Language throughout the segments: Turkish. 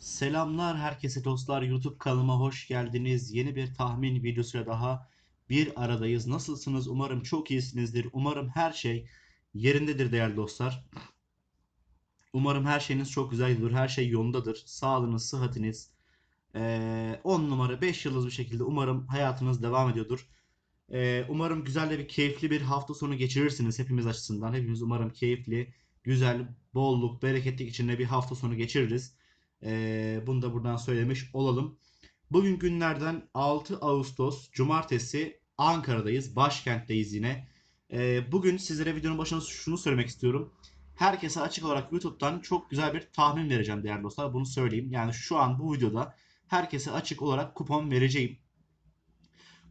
Selamlar herkese dostlar YouTube kanalıma hoş geldiniz. Yeni bir tahmin videosuyla daha bir aradayız. Nasılsınız? Umarım çok iyisinizdir. Umarım her şey yerindedir değerli dostlar. Umarım her şeyiniz çok güzel gidiyor. Her şey yolundadır. Sağlığınız, sıhhatiniz 10 numara 5 yıldız bir şekilde umarım hayatınız devam ediyordur. Eee, umarım güzel de bir keyifli bir hafta sonu geçirirsiniz hepimiz açısından. Hepimiz umarım keyifli, güzel, bolluk, bereketlik içinde bir hafta sonu geçiririz. Ee, bunu da buradan söylemiş olalım. Bugün günlerden 6 Ağustos Cumartesi Ankara'dayız. Başkentteyiz yine. Ee, bugün sizlere videonun başında şunu söylemek istiyorum. Herkese açık olarak YouTube'dan çok güzel bir tahmin vereceğim değerli dostlar. Bunu söyleyeyim. Yani şu an bu videoda herkese açık olarak kupon vereceğim.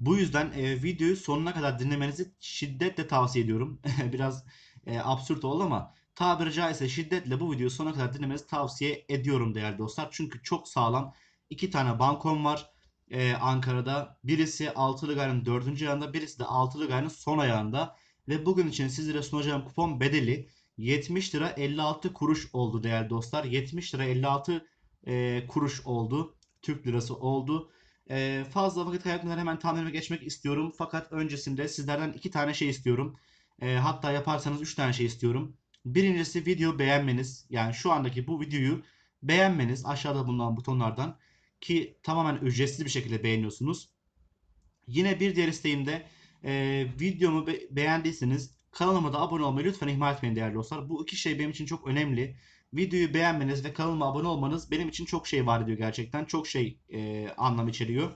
Bu yüzden e, videoyu sonuna kadar dinlemenizi şiddetle tavsiye ediyorum. Biraz e, absürt oldu ama tabiri caizse şiddetle bu videoyu sonuna kadar dinlemenizi tavsiye ediyorum değerli dostlar. Çünkü çok sağlam iki tane bankom var e, Ankara'da. Birisi Altılı Gay'ın 4. ayağında, birisi de Altılı Gay'ın son ayağında. Ve bugün için sizlere sunacağım kupon bedeli 70 lira 56 kuruş oldu değerli dostlar. 70 lira 56 e, kuruş oldu. Türk lirası oldu. E, fazla vakit kaybetmeden hemen tahminime geçmek istiyorum. Fakat öncesinde sizlerden iki tane şey istiyorum. E, hatta yaparsanız üç tane şey istiyorum. Birincisi video beğenmeniz. Yani şu andaki bu videoyu beğenmeniz aşağıda bulunan butonlardan ki tamamen ücretsiz bir şekilde beğeniyorsunuz. Yine bir diğer isteğim de e, videomu be- beğendiyseniz kanalıma da abone olmayı lütfen ihmal etmeyin değerli dostlar. Bu iki şey benim için çok önemli. Videoyu beğenmeniz ve kanalıma abone olmanız benim için çok şey var ediyor gerçekten. Çok şey e, anlam içeriyor.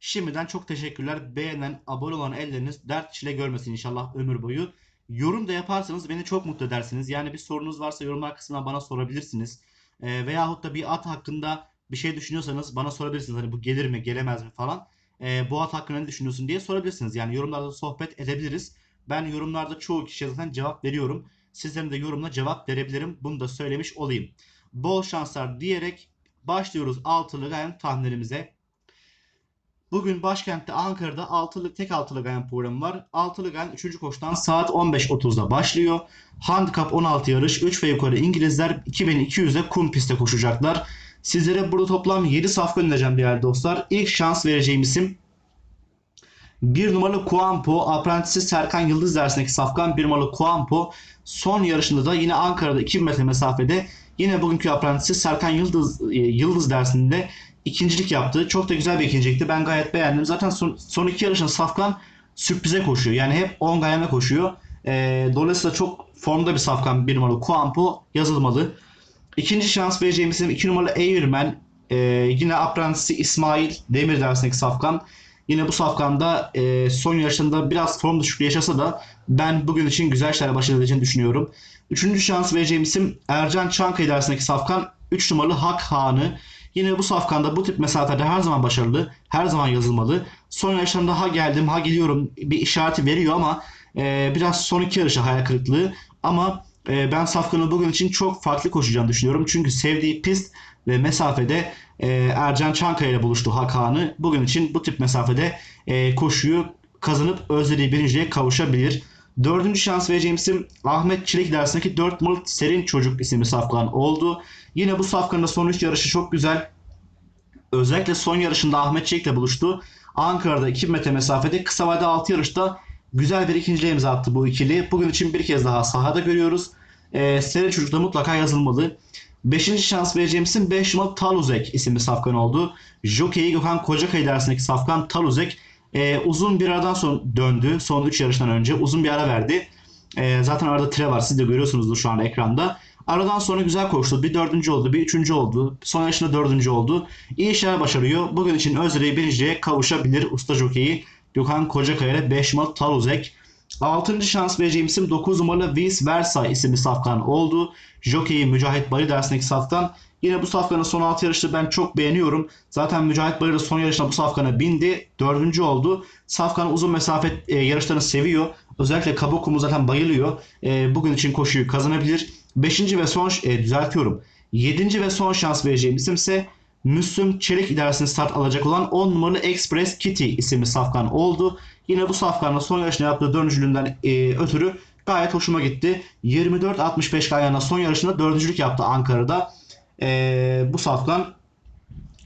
Şimdiden çok teşekkürler. Beğenen, abone olan elleriniz dert çile görmesin inşallah ömür boyu. Yorum da yaparsanız beni çok mutlu edersiniz. Yani bir sorunuz varsa yorumlar kısmına bana sorabilirsiniz. E, veyahut da bir at hakkında bir şey düşünüyorsanız bana sorabilirsiniz. Hani bu gelir mi, gelemez mi falan. E, bu at hakkında ne düşünüyorsun diye sorabilirsiniz. Yani yorumlarda sohbet edebiliriz. Ben yorumlarda çoğu kişiye zaten cevap veriyorum. Sizlerin de yorumla cevap verebilirim. Bunu da söylemiş olayım. Bol şanslar diyerek başlıyoruz altılı gayen tahminlerimize. Bugün başkentte Ankara'da altılı tek altılı gayen programı var. Altılı gayen 3. koştan saat 15.30'da başlıyor. Handikap 16 yarış 3 ve yukarı İngilizler 2200'de kum pistte koşacaklar. Sizlere burada toplam 7 safka önereceğim değerli dostlar. İlk şans vereceğim isim 1 numaralı Kuampo, Aprentisi Serkan Yıldız dersindeki safkan 1 numaralı Kuampo. Son yarışında da yine Ankara'da 2000 metre mesafede yine bugünkü Aprentisi Serkan Yıldız e, Yıldız dersinde ikincilik yaptı. Çok da güzel bir ikincilikti. Ben gayet beğendim. Zaten son, son iki yarışın Safkan sürprize koşuyor. Yani hep 10 gayeme koşuyor. E, dolayısıyla çok formda bir Safkan bir numaralı Kuampo yazılmalı. İkinci şans vereceğim isim 2 numaralı Eğirmen. E, yine Aprentisi İsmail Demir dersindeki Safkan. Yine bu safkanda e, son yarışında biraz form düşüklüğü yaşasa da ben bugün için güzel şeyler başarabileceğini düşünüyorum. Üçüncü şans vereceğim isim Ercan Çankaya dersindeki safkan 3 numaralı Hak Hanı. Yine bu safkanda bu tip mesafelerde her zaman başarılı, her zaman yazılmalı. Son yarışlarında ha geldim, ha geliyorum bir işareti veriyor ama e, biraz son iki yarışı hayal kırıklığı. Ama e, ben safkanın bugün için çok farklı koşacağını düşünüyorum. Çünkü sevdiği pist ve mesafede e, Ercan Çankaya ile buluştu Hakan'ı. Bugün için bu tip mesafede e, koşuyu kazanıp özlediği birinciliğe kavuşabilir. Dördüncü şans vereceğim isim Ahmet Çelik dersindeki 4 numaralı Serin Çocuk isimli safkan oldu. Yine bu safkanın son 3 yarışı çok güzel. Özellikle son yarışında Ahmet Çelik ile buluştu. Ankara'da 2 metre mesafede kısa vadede 6 yarışta güzel bir ikinciliğe imza attı bu ikili. Bugün için bir kez daha sahada görüyoruz. Ee, Serin Çocuk da mutlaka yazılmalı. Beşinci şans vereceğim isim 5 numaralı Taluzek isimli safkan oldu. Jockey Gökhan Kocakay dersindeki safkan Taluzek e, uzun bir aradan sonra döndü. Son 3 yarıştan önce uzun bir ara verdi. E, zaten arada tire var. Siz de görüyorsunuzdur şu anda ekranda. Aradan sonra güzel koştu. Bir dördüncü oldu, bir üçüncü oldu. Son yarışında dördüncü oldu. İyi işler başarıyor. Bugün için Özdere'yi birinciye kavuşabilir usta jokeyi Gökhan Kocakaya ile 5 numaralı Taluzek. 6. şans vereceğim isim 9 numaralı Vice Versa isimli safkan oldu. Jockey'i Mücahit Bari dersindeki safkan. Yine bu safkanın son 6 yarışta ben çok beğeniyorum. Zaten Mücahit Bari de son yarışında bu safkana bindi. Dördüncü oldu. Safkan uzun mesafe e, yarışlarını seviyor. Özellikle Kabukumu zaten bayılıyor. E, bugün için koşuyu kazanabilir. Beşinci ve son e, düzeltiyorum. Yedinci ve son şans vereceğim isim ise Müslüm Çelik idaresini start alacak olan 10 numaralı Express Kitty isimli safkan oldu. Yine bu safkanla son yarışında yaptığı dönücülüğünden e, ötürü gayet hoşuma gitti. 24-65 ayağına son yarışında dördüncülük yaptı Ankara'da. Ee, bu safkan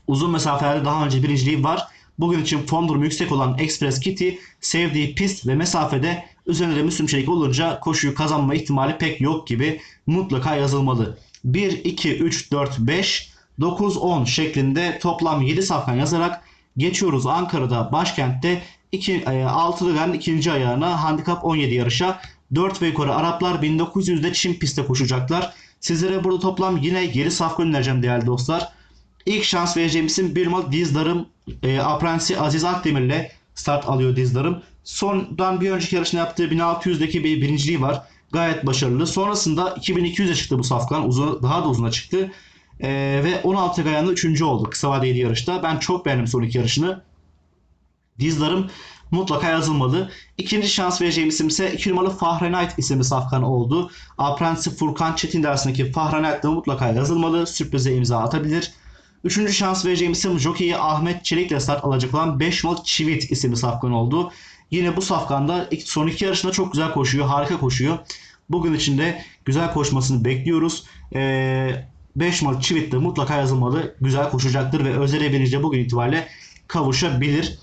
uzun mesafelerde daha önce birinciliği var. Bugün için form durumu yüksek olan Express Kitty sevdiği pist ve mesafede üzerinde de Müslüm Çelik olunca koşuyu kazanma ihtimali pek yok gibi mutlaka yazılmalı. 1, 2, 3, 4, 5, 9, 10 şeklinde toplam 7 safkan yazarak geçiyoruz Ankara'da başkentte 2, 6'lı gan ikinci ayağına handikap 17 yarışa 4 ve yukarı Araplar 1900'de Çin pistte koşacaklar. Sizlere burada toplam yine 7 safkan önereceğim değerli dostlar. İlk şans vereceğim isim bir numaralı Dizdarım. E, Aprensi Aziz Akdemir'le start alıyor Dizdarım. Sondan bir önceki yarışını yaptığı 1600'deki bir birinciliği var. Gayet başarılı. Sonrasında 2200'e çıktı bu safkan. Uzun, daha da uzuna çıktı. E, ve 16 ayağında 3. oldu kısa vadeli yarışta. Ben çok beğendim son iki yarışını. Dizdarım mutlaka yazılmalı. İkinci şans vereceğim isim ise 2 numaralı Fahrenheit isimli safkan oldu. Aprensi Furkan Çetin dersindeki Fahrenheit de mutlaka yazılmalı. Sürprize imza atabilir. Üçüncü şans vereceğim isim jockey Ahmet Çelik ile start alacak olan 5 numaralı Çivit isimli safkan oldu. Yine bu safkanda son iki yarışında çok güzel koşuyor. Harika koşuyor. Bugün içinde güzel koşmasını bekliyoruz. Ee, 5 numaralı Çivit de mutlaka yazılmalı. Güzel koşacaktır ve Özel birinci bugün itibariyle kavuşabilir.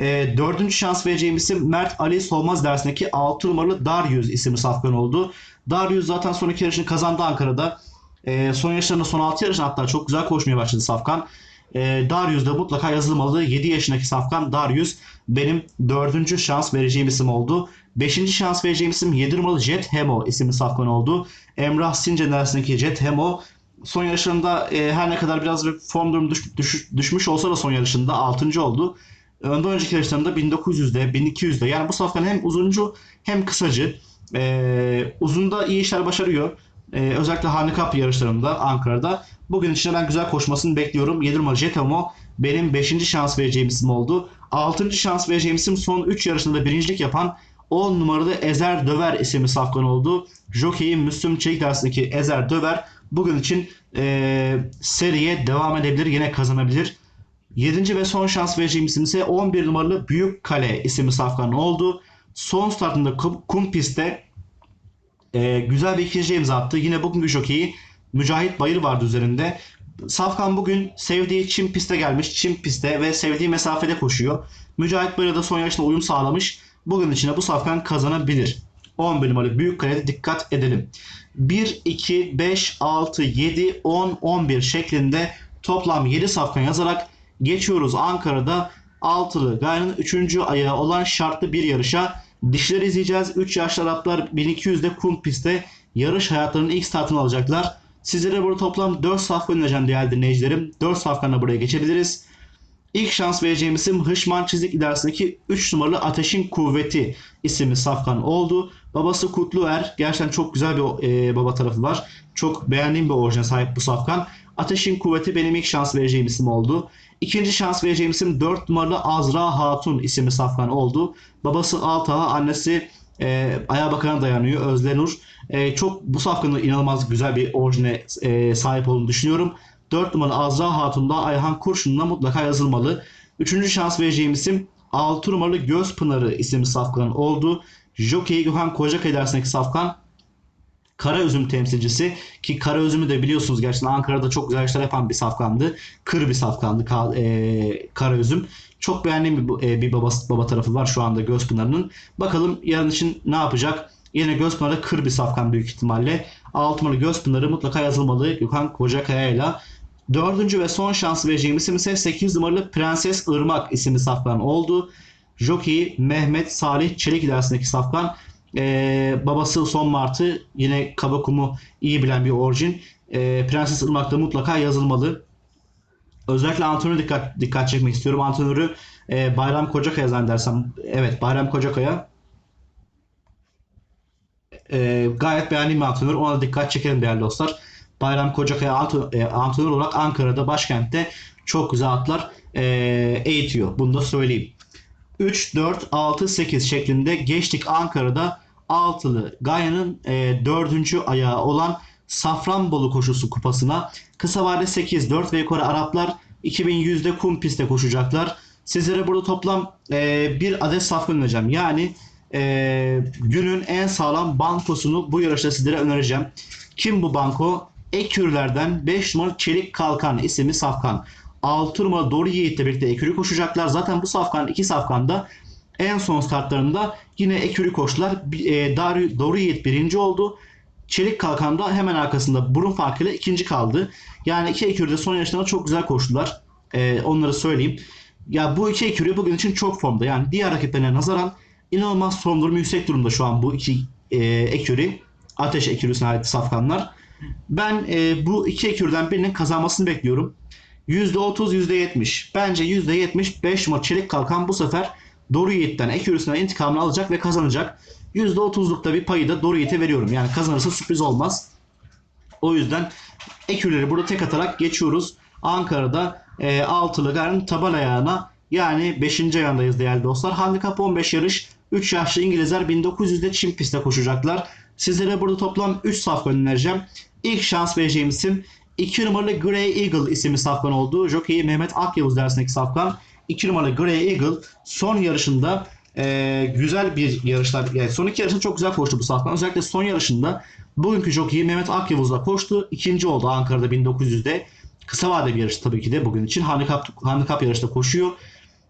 E, dördüncü şans vereceğim isim Mert Ali Solmaz dersindeki 6 numaralı Darius isimli safkan oldu. Darius zaten son iki yarışını kazandı Ankara'da. E, son yarışlarında son 6 yarışında hatta çok güzel koşmaya başladı Safkan. E, Darius da mutlaka yazılmalı. 7 yaşındaki Safkan Darius benim dördüncü şans vereceğim isim oldu. Beşinci şans vereceğim isim 7 numaralı Jet Hemo isimli Safkan oldu. Emrah Since dersindeki Jet Hemo son yarışlarında e, her ne kadar biraz bir form durumu düş, düş, düşmüş olsa da son yarışında 6. oldu. Ondan önceki yarışlarında 1900'de, 1200'de yani bu safkan hem uzuncu hem kısacı. E, uzunda iyi işler başarıyor. E, özellikle handikap yarışlarında Ankara'da. Bugün için ben güzel koşmasını bekliyorum. 7 numaralı Jetamo benim 5. şans vereceğim isim oldu. 6. şans vereceğim isim son 3 yarışında da birincilik yapan 10 numaralı Ezer Döver isimli safkan oldu. Jockey'in Müslüm Çelik Ezer Döver bugün için e, seriye devam edebilir. Yine kazanabilir. 7. ve son şans vereceğim isim ise 11 numaralı Büyük Kale isimli safkan oldu. Son startında kum, kum pistte e, güzel bir ikinci imza attı. Yine bugünkü jokeyi Mücahit Bayır vardı üzerinde. Safkan bugün sevdiği Çin piste gelmiş. Çin piste ve sevdiği mesafede koşuyor. Mücahit Bayır da son yarışta uyum sağlamış. Bugün içinde bu Safkan kazanabilir. 11 numaralı büyük kalede dikkat edelim. 1, 2, 5, 6, 7, 10, 11 şeklinde toplam 7 safkan yazarak geçiyoruz Ankara'da altılı gayanın 3. ayağı olan şartlı bir yarışa. Dişler izleyeceğiz. 3 yaşlı Araplar 1200'de kum pistte yarış hayatlarının ilk startını alacaklar. Sizlere burada toplam 4 safkan önereceğim değerli dinleyicilerim. 4 safkanla buraya geçebiliriz. İlk şans vereceğim isim Hışman Çizik ilerisindeki 3 numaralı Ateşin Kuvveti isimli safkan oldu. Babası Kutluer. Gerçekten çok güzel bir e, baba tarafı var. Çok beğendiğim bir orijine sahip bu safkan. Ateşin Kuvveti benim ilk şans vereceğim isim oldu. İkinci şans vereceğim isim 4 numaralı Azra Hatun isimli safkan oldu. Babası Altaha, annesi e, Ayağa Bakan'a dayanıyor Özlenur. E, çok bu safkanın inanılmaz güzel bir orijine e, sahip olduğunu düşünüyorum. 4 numaralı Azra Hatun'da Ayhan Kurşun'la mutlaka yazılmalı. Üçüncü şans vereceğim isim 6 numaralı Göz Pınarı isimli safkanın oldu. Jockey Gökhan Kocakay dersindeki safkan Kara Üzüm temsilcisi ki Kara Üzüm'ü de biliyorsunuz gerçekten Ankara'da çok güzel işler yapan bir safkandı. Kır bir safkandı e, Kara Üzüm. Çok beğendiğim bir, e, bir baba, baba tarafı var şu anda Gözpınar'ın. Bakalım yarın için ne yapacak? Yine Gözpınar'da kır bir safkan büyük ihtimalle. Altmalı Gözpınar'ı mutlaka yazılmalı Gökhan Kocakaya ile. Dördüncü ve son şans vereceğim isim ise 8 numaralı Prenses Irmak isimli safkan oldu. Jockey Mehmet Salih Çelik ilerisindeki safkan. Ee, babası Son Martı yine Kabakum'u iyi bilen bir orijin. Ee, Prenses Irmak'ta mutlaka yazılmalı. Özellikle antrenörü dikkat, dikkat çekmek istiyorum. Antrenörü e, Bayram Kocakaya zannedersem. Evet Bayram Kocakaya. E, gayet beğendiğim bir antrenör. Ona da dikkat çekelim değerli dostlar. Bayram Kocakaya antrenör olarak Ankara'da başkentte çok güzel atlar e, eğitiyor. Bunu da söyleyeyim. 3, 4, 6, 8 şeklinde geçtik Ankara'da altılı Gaya'nın e, dördüncü ayağı olan Safranbolu koşusu kupasına kısa vade 8, 4 ve yukarı Araplar 2100'de kum pistte koşacaklar. Sizlere burada toplam e, bir adet safkan önereceğim. Yani e, günün en sağlam bankosunu bu yarışta sizlere önereceğim. Kim bu banko? Ekürlerden 5 numaralı Çelik Kalkan isimli safkan. 6 numaralı Doğru Yiğit'le birlikte ekürü koşacaklar. Zaten bu safkan iki safkanda en son startlarında yine ekürü koştular. E, Dar- Doğru Yiğit birinci oldu. Çelik Kalkan'da hemen arkasında burun farkıyla ikinci kaldı. Yani iki ekürü de son yarışlarında çok güzel koştular. E, onları söyleyeyim. Ya bu iki ekürü bugün için çok formda. Yani diğer rakiplerine nazaran inanılmaz form durumu yüksek durumda şu an bu iki e, ekürü. Ateş ekürüsüne ait safkanlar. Ben e, bu iki ekürden birinin kazanmasını bekliyorum. %30, %70. Bence %70 5 numara Çelik Kalkan bu sefer Doru Yiğit'ten ekürüsüne intikamını alacak ve kazanacak. %30'lukta bir payı da Doru Yiğit'e veriyorum. Yani kazanırsa sürpriz olmaz. O yüzden ekürleri burada tek atarak geçiyoruz. Ankara'da e, altılı garın taban ayağına yani 5. ayağındayız değerli dostlar. Handikap 15 yarış. 3 yaşlı İngilizler 1900'de Çin pistte koşacaklar. Sizlere burada toplam 3 safkan önereceğim. İlk şans vereceğim isim 2 numaralı Grey Eagle isimli safkan oldu. Jockey Mehmet Akyavuz dersindeki safkan. 2 numaralı Grey Eagle son yarışında e, güzel bir yarışlar. Yani son iki yarışında çok güzel koştu bu safkan. Özellikle son yarışında bugünkü jockey Mehmet Akyavuz'la koştu. İkinci oldu Ankara'da 1900'de. Kısa vade bir yarış tabii ki de bugün için. Handikap, handikap yarışta koşuyor.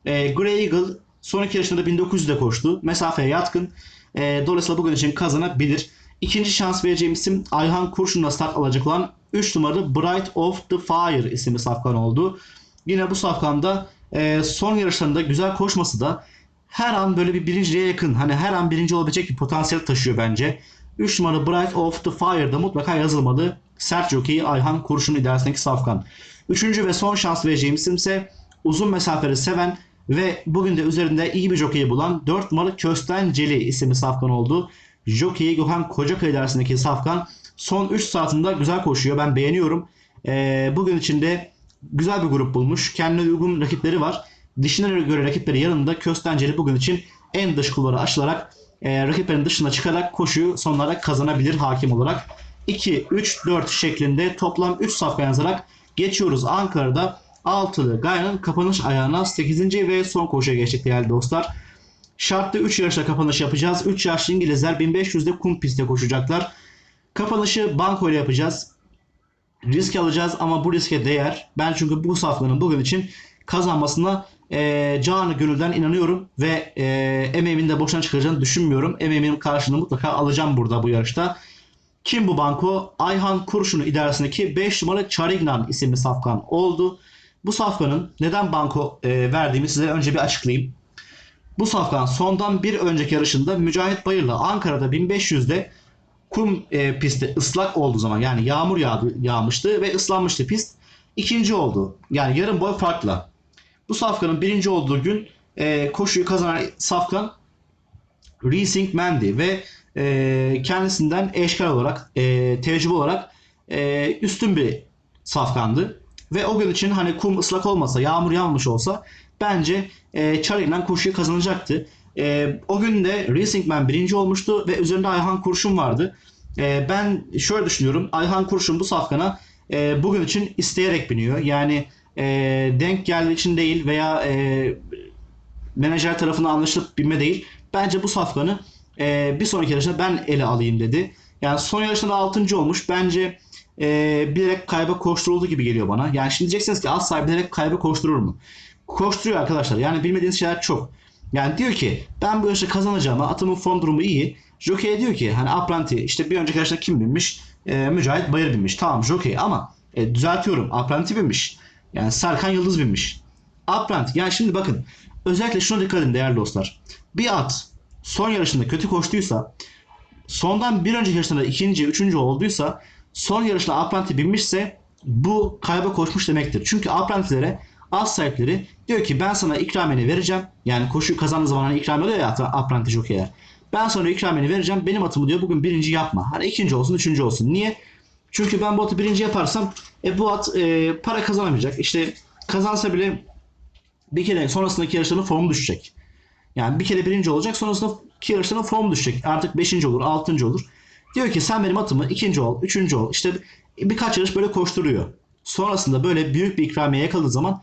E, Grey Eagle son iki yarışında 1900'de koştu. Mesafeye yatkın. E, dolayısıyla bugün için kazanabilir. İkinci şans vereceğim isim Ayhan Kurşun'la start alacak olan 3 numaralı Bright of the Fire isimli safkan oldu. Yine bu safkanda e, son yarışlarında güzel koşması da her an böyle bir birinciliğe yakın. Hani her an birinci olabilecek bir potansiyel taşıyor bence. 3 numaralı Bright of the Fire'da mutlaka yazılmalı. Sert jockey Ayhan Kurşun idaresindeki safkan. Üçüncü ve son şans vereceğim isim ise uzun mesafeleri seven ve bugün de üzerinde iyi bir jockey'i bulan 4 numaralı Köstenceli isimli safkan oldu. Jockey Gökhan Kocakaya idaresindeki safkan son 3 saatinde güzel koşuyor. Ben beğeniyorum. Ee, bugün içinde güzel bir grup bulmuş. Kendine uygun rakipleri var. Dişine göre rakipleri yanında Köstenceli bugün için en dış kulvarı aşılarak e, rakiplerin dışına çıkarak koşuyu sonlara kazanabilir hakim olarak. 2, 3, 4 şeklinde toplam 3 safka yazarak geçiyoruz. Ankara'da altılı Gaya'nın kapanış ayağına 8. ve son koşuya geçtik değerli dostlar. Şartlı 3 yarışla kapanış yapacağız. 3 yaşlı İngilizler 1500'de kum pistte koşacaklar. Kapanışı banko ile yapacağız. Risk alacağız ama bu riske değer. Ben çünkü bu safların bugün için kazanmasına e, canı gönülden inanıyorum ve e, emeğimin de boşuna çıkacağını düşünmüyorum. Emeğimin karşılığını mutlaka alacağım burada bu yarışta. Kim bu banko? Ayhan Kurşun'un idaresindeki 5 numaralı Charignan isimli safkan oldu. Bu safkanın neden banko e, verdiğimi size önce bir açıklayayım. Bu safkan sondan bir önceki yarışında Mücahit Bayır'la Ankara'da 1500'de kum e, pisti ıslak olduğu zaman yani yağmur yağdı, yağmıştı ve ıslanmıştı pist. İkinci oldu. Yani yarım boy farkla. Bu safkanın birinci olduğu gün e, koşuyu kazanan safkan Racing Mandy ve e, kendisinden eşkal olarak, e, tecrübe olarak e, üstün bir safkandı. Ve o gün için hani kum ıslak olmasa, yağmur yağmamış olsa bence e, Charlie'den koşuyu kazanacaktı. E, o gün de Racing Man birinci olmuştu ve üzerinde Ayhan Kurşun vardı. E, ben şöyle düşünüyorum. Ayhan Kurşun bu safkana e, bugün için isteyerek biniyor. Yani e, denk geldiği için değil veya e, menajer tarafından anlaşılıp binme değil. Bence bu safkanı e, bir sonraki yarışta ben ele alayım dedi. Yani son yarışında 6. olmuş. Bence e, bilerek kayba koşturuldu gibi geliyor bana. Yani şimdi diyeceksiniz ki az sahibi bilerek kayba koşturur mu? Koşturuyor arkadaşlar. Yani bilmediğiniz şeyler çok. Yani diyor ki ben bu yarışı kazanacağım. Atımın form durumu iyi. Jockey diyor ki hani apranti işte bir önceki yarışta kim binmiş? E, Mücahit Bayır binmiş. Tamam jockey ama e, düzeltiyorum. Apranti binmiş. Yani Serkan Yıldız binmiş. Apranti. Yani şimdi bakın özellikle şuna dikkat edin değerli dostlar. Bir at son yarışında kötü koştuysa sondan bir önceki yarışında ikinci, üçüncü olduysa son yarışta apranti binmişse bu kayba koşmuş demektir. Çünkü aprantilere az sahipleri diyor ki ben sana ikrameni vereceğim. Yani koşu kazandığı zaman hani ikram oluyor ya apranti jockeyler. Ben sana ikrameni vereceğim. Benim atımı diyor bugün birinci yapma. Hani ikinci olsun, üçüncü olsun. Niye? Çünkü ben bu atı birinci yaparsam e, bu at e, para kazanamayacak. İşte kazansa bile bir kere sonrasındaki yarışların formu düşecek. Yani bir kere birinci olacak sonrasındaki yarışların formu düşecek. Artık beşinci olur, altıncı olur. Diyor ki sen benim atımı ikinci ol, üçüncü ol. İşte birkaç yarış böyle koşturuyor. Sonrasında böyle büyük bir ikramiye yakaladığı zaman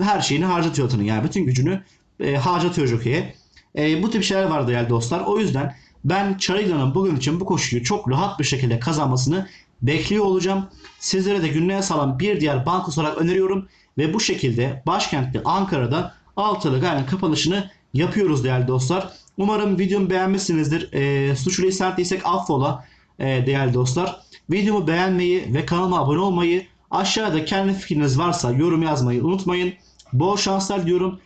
her şeyini harcatıyor atının. Yani bütün gücünü e, harcatıyor jockey'e. E, bu tip şeyler var değerli dostlar. O yüzden ben Chariglan'ın bugün için bu koşuyu çok rahat bir şekilde kazanmasını bekliyor olacağım. Sizlere de günlüğe salan bir diğer bank olarak öneriyorum. Ve bu şekilde başkentte Ankara'da altılı gayrın kapanışını yapıyoruz değerli dostlar. Umarım videomu beğenmişsinizdir. E, suçlu lisanetliysek affola e, değerli dostlar. Videomu beğenmeyi ve kanalıma abone olmayı, aşağıda kendi fikriniz varsa yorum yazmayı unutmayın. Bol şanslar diyorum.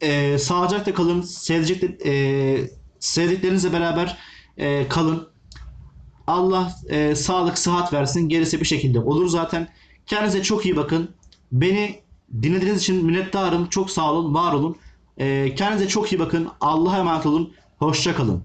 E, sağlıcakla kalın. Sevdicekler, e, sevdiklerinizle beraber e, kalın. Allah e, sağlık, sıhhat versin. Gerisi bir şekilde olur zaten. Kendinize çok iyi bakın. Beni dinlediğiniz için minnettarım. Çok sağ olun, var olun. E, kendinize çok iyi bakın. Allah'a emanet olun. Hoşça kalın.